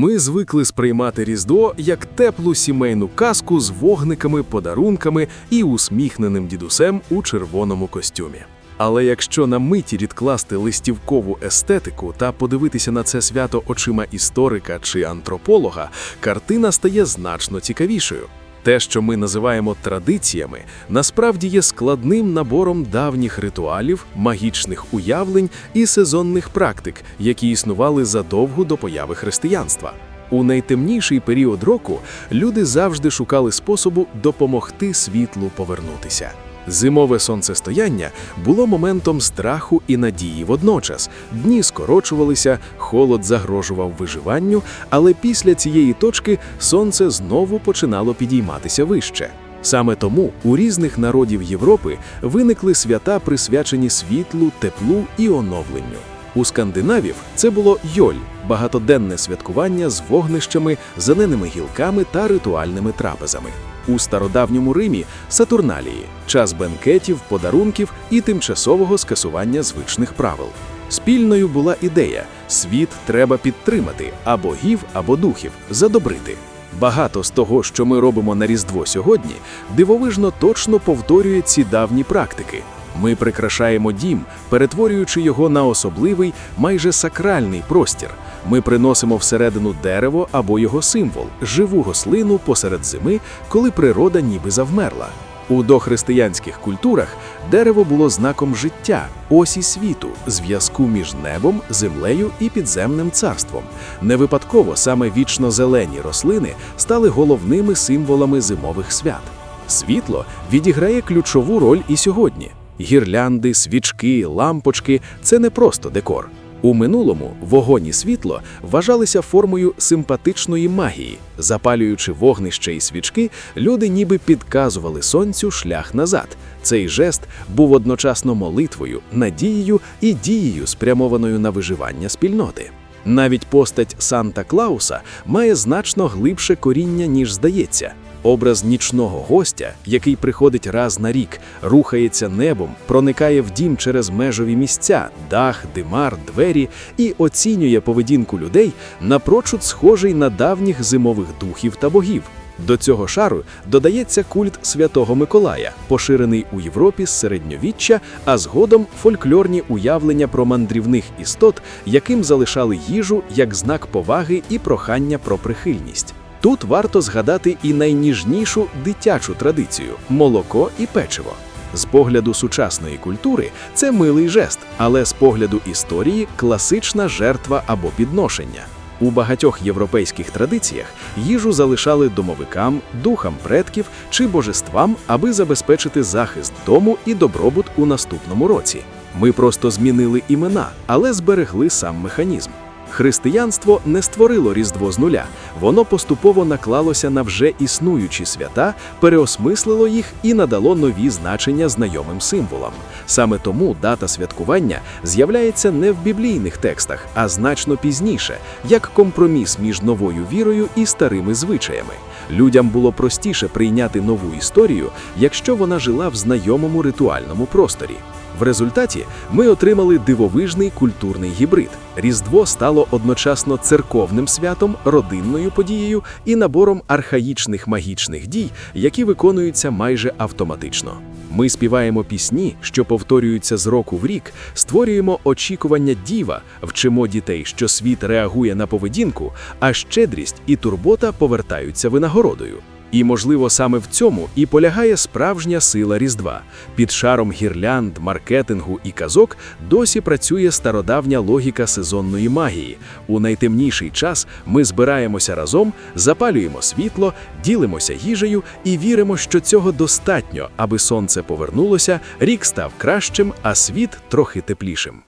Ми звикли сприймати Різдво як теплу сімейну казку з вогниками, подарунками і усміхненим дідусем у червоному костюмі. Але якщо на миті відкласти листівкову естетику та подивитися на це свято очима історика чи антрополога, картина стає значно цікавішою. Те, що ми називаємо традиціями, насправді є складним набором давніх ритуалів, магічних уявлень і сезонних практик, які існували задовго до появи християнства. У найтемніший період року люди завжди шукали способу допомогти світлу повернутися. Зимове сонцестояння було моментом страху і надії водночас. Дні скорочувалися, холод загрожував виживанню, але після цієї точки сонце знову починало підійматися вище. Саме тому у різних народів Європи виникли свята, присвячені світлу, теплу і оновленню. У скандинавів це було йоль багатоденне святкування з вогнищами, зеленими гілками та ритуальними трапезами. У стародавньому Римі Сатурналії час бенкетів, подарунків і тимчасового скасування звичних правил. Спільною була ідея: світ треба підтримати або гів, або духів, задобрити. Багато з того, що ми робимо на Різдво сьогодні, дивовижно точно повторює ці давні практики. Ми прикрашаємо дім, перетворюючи його на особливий, майже сакральний простір. Ми приносимо всередину дерево або його символ, живу гослину посеред зими, коли природа ніби завмерла. У дохристиянських культурах дерево було знаком життя, осі світу, зв'язку між небом, землею і підземним царством. Не випадково саме вічно зелені рослини стали головними символами зимових свят. Світло відіграє ключову роль і сьогодні. Гірлянди, свічки, лампочки це не просто декор. У минулому вогонь і світло вважалися формою симпатичної магії. Запалюючи вогнище і свічки, люди ніби підказували сонцю шлях назад. Цей жест був одночасно молитвою, надією і дією, спрямованою на виживання спільноти. Навіть постать Санта Клауса має значно глибше коріння, ніж здається. Образ нічного гостя, який приходить раз на рік, рухається небом, проникає в дім через межові місця, дах, димар, двері і оцінює поведінку людей, напрочуд схожий на давніх зимових духів та богів. До цього шару додається культ Святого Миколая, поширений у Європі з середньовіччя, а згодом фольклорні уявлення про мандрівних істот, яким залишали їжу як знак поваги і прохання про прихильність. Тут варто згадати і найніжнішу дитячу традицію молоко і печиво. З погляду сучасної культури це милий жест, але з погляду історії класична жертва або підношення. У багатьох європейських традиціях їжу залишали домовикам, духам предків чи божествам, аби забезпечити захист дому і добробут у наступному році. Ми просто змінили імена, але зберегли сам механізм. Християнство не створило Різдво з нуля, воно поступово наклалося на вже існуючі свята, переосмислило їх і надало нові значення знайомим символам. Саме тому дата святкування з'являється не в біблійних текстах, а значно пізніше, як компроміс між новою вірою і старими звичаями. Людям було простіше прийняти нову історію, якщо вона жила в знайомому ритуальному просторі. В результаті ми отримали дивовижний культурний гібрид. Різдво стало одночасно церковним святом, родинною подією і набором архаїчних магічних дій, які виконуються майже автоматично. Ми співаємо пісні, що повторюються з року в рік, створюємо очікування діва, вчимо дітей, що світ реагує на поведінку, а щедрість і турбота повертаються винагородою. І, можливо, саме в цьому і полягає справжня сила Різдва. Під шаром гірлянд, маркетингу і казок досі працює стародавня логіка сезонної магії. У найтемніший час ми збираємося разом, запалюємо світло, ділимося їжею і віримо, що цього достатньо, аби сонце повернулося, рік став кращим, а світ трохи теплішим.